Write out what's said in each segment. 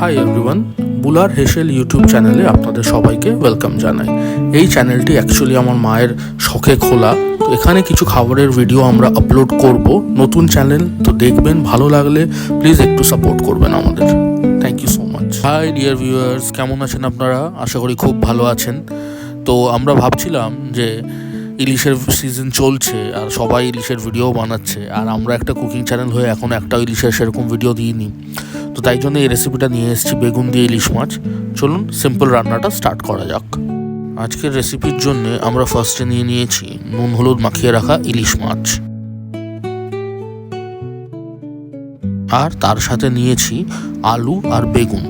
Hi everyone বুলার হেসেল YouTube চ্যানেলে আপনাদের সবাইকে ওয়েলকাম জানাই। এই চ্যানেলটি অ্যাকচুয়ালি আমার মায়ের শখে খোলা। তো এখানে কিছু খাবারের ভিডিও আমরা আপলোড করব। নতুন চ্যানেল তো দেখবেন, ভালো লাগলে প্লিজ একটু সাপোর্ট করবেন আমাদের। Thank you so much hi dear viewers কেমন আছেন আপনারা? আশা করি খুব ভালো আছেন। তো আমরা ভাবছিলাম যে ইলিশের সিজন চলছে, আর সবাই ইলিশের ভিডিও বানাচ্ছে, আর আমরা একটা কুকিং চ্যানেল হয়ে এখন একটা ইলিশের সেরকম ভিডিও দিইনি। তো তাই জন্য এই রেসিপিটা নিয়ে এসেছি, বেগুন দিয়ে ইলিশ মাছ। চলুন সিম্পল রান্নাটা স্টার্ট করা যাক। আজকের রেসিপির জন্য আমরা ফার্স্টে নিয়ে নিয়েছি নুন, হলুদ মাখিয়ে রাখা ইলিশ মাছ। আর তার সাথে নিয়েছি আলু আর বেগুন।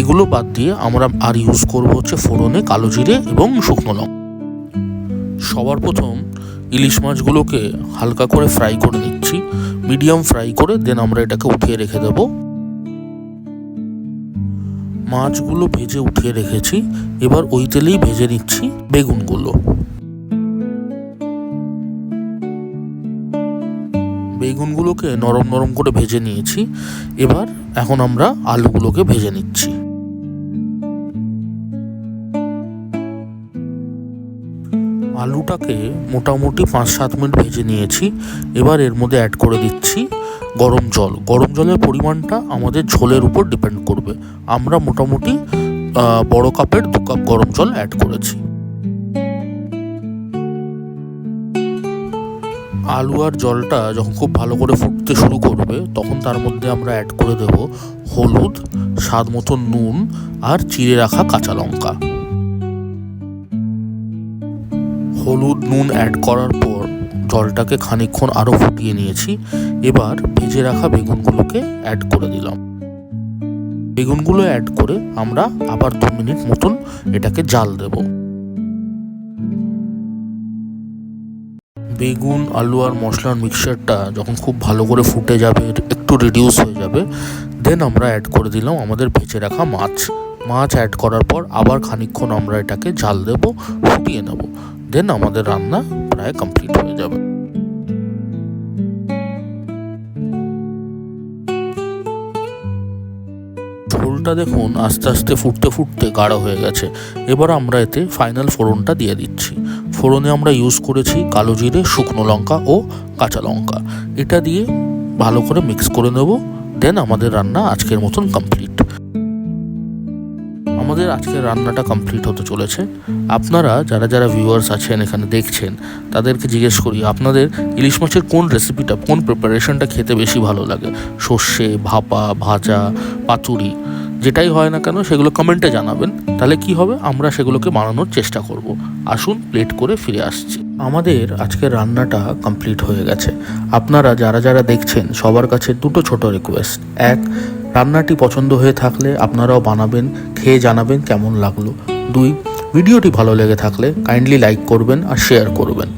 এগুলো বাদ দিয়ে আমরা আর ইউজ করব হচ্ছে ফোড়নে কালো জিরে এবং শুকনো লঙ্কা। সবার প্রথম ইলিশ মাছগুলোকে হালকা করে ফ্রাই করে নিচ্ছি। মিডিয়াম ফ্রাই করে দেন আমরা এটাকে উঠিয়ে রেখে দেব। মাছগুলো ভেজে উঠিয়ে রেখেছি। এবার ওই তেলেই ভেজে নিচ্ছি বেগুনগুলো। বেগুনগুলোকে নরম নরম করে ভেজে নিয়েছি। এবার এখন আমরা আলুগুলোকে ভেজে নিচ্ছি। আলুটাকে মোটামুটি পাঁচ সাত মিনিট ভেজে নিয়েছি। এবার এর মধ্যে অ্যাড করে দিচ্ছি গরম জল। গরম জলের পরিমাণটা আমাদের ঝোলের উপর ডিপেন্ড করবে। আমরা মোটামুটি বড় কাপের দু কাপ গরম জল অ্যাড করেছি। আলু আর জলটা যখন খুব ভালো করে ফুটতে শুরু করবে, তখন তার মধ্যে আমরা অ্যাড করে দেব হলুদ, স্বাদ মতো নুন আর চিড়ে রাখা কাঁচা লঙ্কা। হলুদ, নুন অ্যাড করার পর জলটাকে খানিকক্ষণ আরও ফুটিয়ে নিয়েছি। এবার ভেজে রাখা বেগুনগুলোকে অ্যাড করে দিলাম। বেগুনগুলো অ্যাড করে আমরা আবার দু মিনিট মতন এটাকে জাল দেব। বেগুন, আলু আর মশলার মিক্সচারটা যখন খুব ভালো করে ফুটে যাবে, একটু রিডিউস হয়ে যাবে দেন আমরা অ্যাড করে দিলাম আমাদের ভেজে রাখা মাছ। মাছ অ্যাড করার পর আবার খানিকক্ষণ আমরা এটাকে জাল দেব, ফুটিয়ে নেব। দেন আমাদের রান্না প্রায় কমপ্লিট হয়ে যাবে। ঝোলটা দেখুন আস্তে আস্তে ফুটতে ফুটতে গাঢ় হয়ে গেছে। এবার আমরা এতে ফাইনাল ফোড়নটা দিয়ে দিচ্ছি। ফোড়নে আমরা ইউজ করেছি কালো জিরে, শুকনো লঙ্কা ও কাঁচা লঙ্কা। এটা দিয়ে ভালো করে মিক্স করে নেব। দেন আমাদের রান্না আজকের মতন কমপ্লিট আমাদের আজকের রান্নাটা কমপ্লিট হতে চলেছে। আপনারা যারা যারা ভিউয়ার্স আছেন, এখানে দেখছেন, তাদেরকে জিজ্ঞেস করি, আপনাদের ইলিশ মাছের কোন রেসিপিটা কোন প্রিপারেশনটা খেতে বেশি ভালো লাগে? সর্ষে, ভাপা, ভাজা, পাতুরি, যেটাই হয় না কেন, সেগুলো কমেন্টে জানাবেন। তাহলে কি হবে? আমরা সেগুলোকে বানানোর চেষ্টা করব। আসুন প্লেট করে ফিরে আসছি। আমাদের আজকের রান্নাটা কমপ্লিট হয়ে গেছে। আপনারা যারা যারা দেখছেন, সবার কাছে দুটো ছোট রিকোয়েস্ট এক রান্নাটি পছন্দ হয়ে থাকলে আপনারাও বানাবেন, খেয়ে জানাবেন কেমন লাগল। দুই, ভিডিওটি ভালো লেগে থাকলে কাইন্ডলি লাইক করবেন আর শেয়ার করবেন।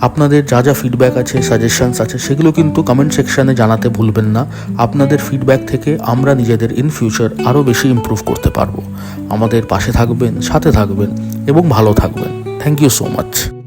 আপনাদের যা যা ফিডব্যাক আছে সাজেশনস আছে, সেগুলো কিন্তু কমেন্ট সেকশানে জানাতে ভুলবেন না। আপনাদের ফিডব্যাক থেকে আমরা নিজেদের ইন ফিউচার আরও বেশি ইমপ্রুভ করতে পারব। আমাদের পাশে থাকবেন, সাথে থাকবেন এবং ভালো থাকবেন। Thank you so much